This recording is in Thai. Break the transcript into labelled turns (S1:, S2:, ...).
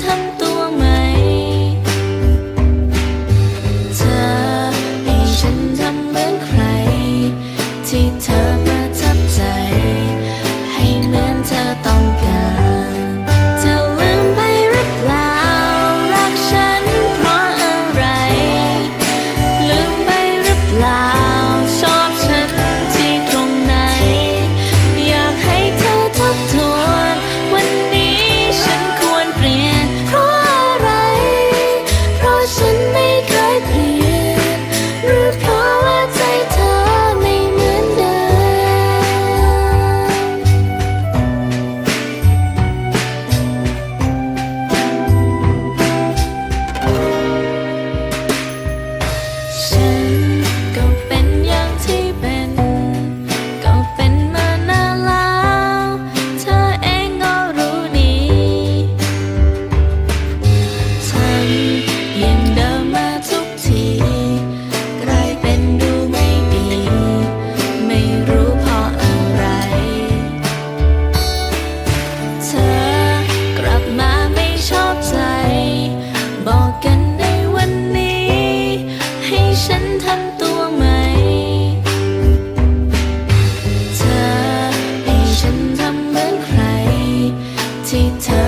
S1: 太多 ฉันทำตัวใหมเธอให้ฉันทำเหมือนใครที่เธอ